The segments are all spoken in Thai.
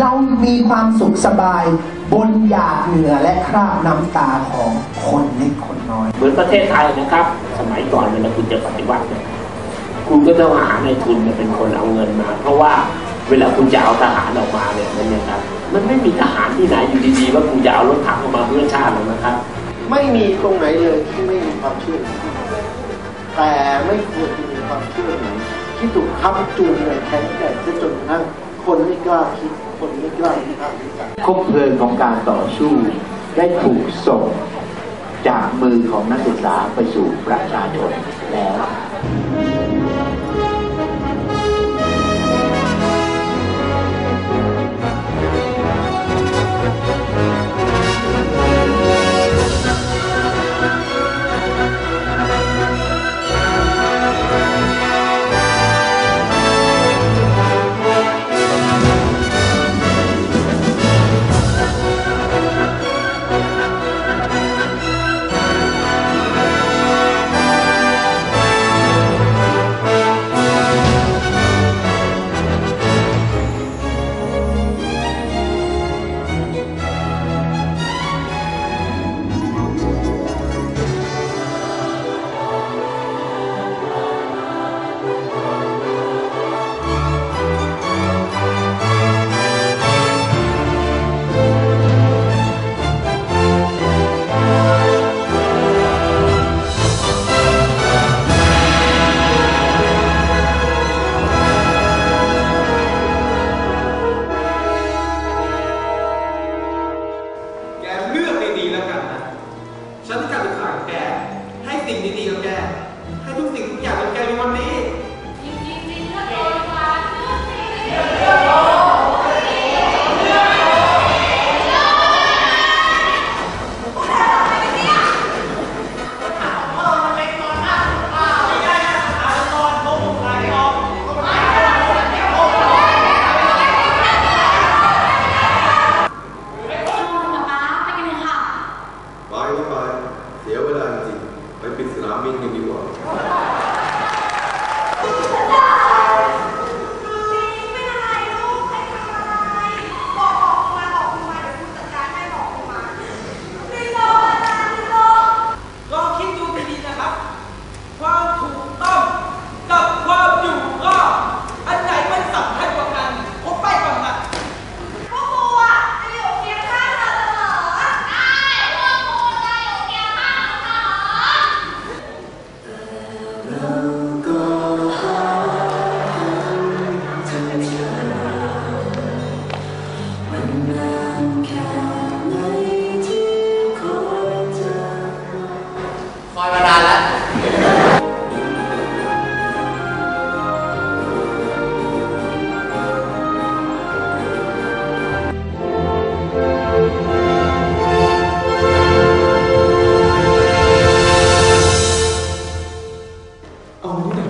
เรามีความสุขสบาย บนหยาดเหงื่อและคราบน้ำตาของคนเล็กคนน้อย เหมือนประเทศไทยนะครับ สมัยก่อนเวลาคุณจะปฏิวัติเนี่ยคุณก็ต้องหาในทุนมาเป็นคนเอาเงินมา เพราะว่าเวลาคุณจะเอาทหารออกมาเนี่ยมันเนี่ยครับมันไม่มีทหารที่ไหนอยู่ดีๆ ว่าคุณจะเอารถถังออกมาเพื่อชาติหรอกนะครับ ไม่มีตรงไหนเลยที่ไม่มีความเชื่อแต่ไม่ควรจะมีความเชื่อไหนที่ถูกค้ำจูงในแข็งแกร่งซะจนกระทั่ง คนไม่กล้าคิด คนไม่กล้าวิพากษ์วิจารณ์คบเพลิงของการต่อสู้ได้ถูกส่งจากมือของนักศึกษาไปสู่ประชาชนแล้ว ฉันจะศึกษาแก ให้สิ่งดีๆกับแก ให้ทุกสิ่งทุกอย่างกับแกในวันนี้ ไปปิด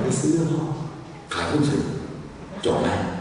เอาเงินที่ไห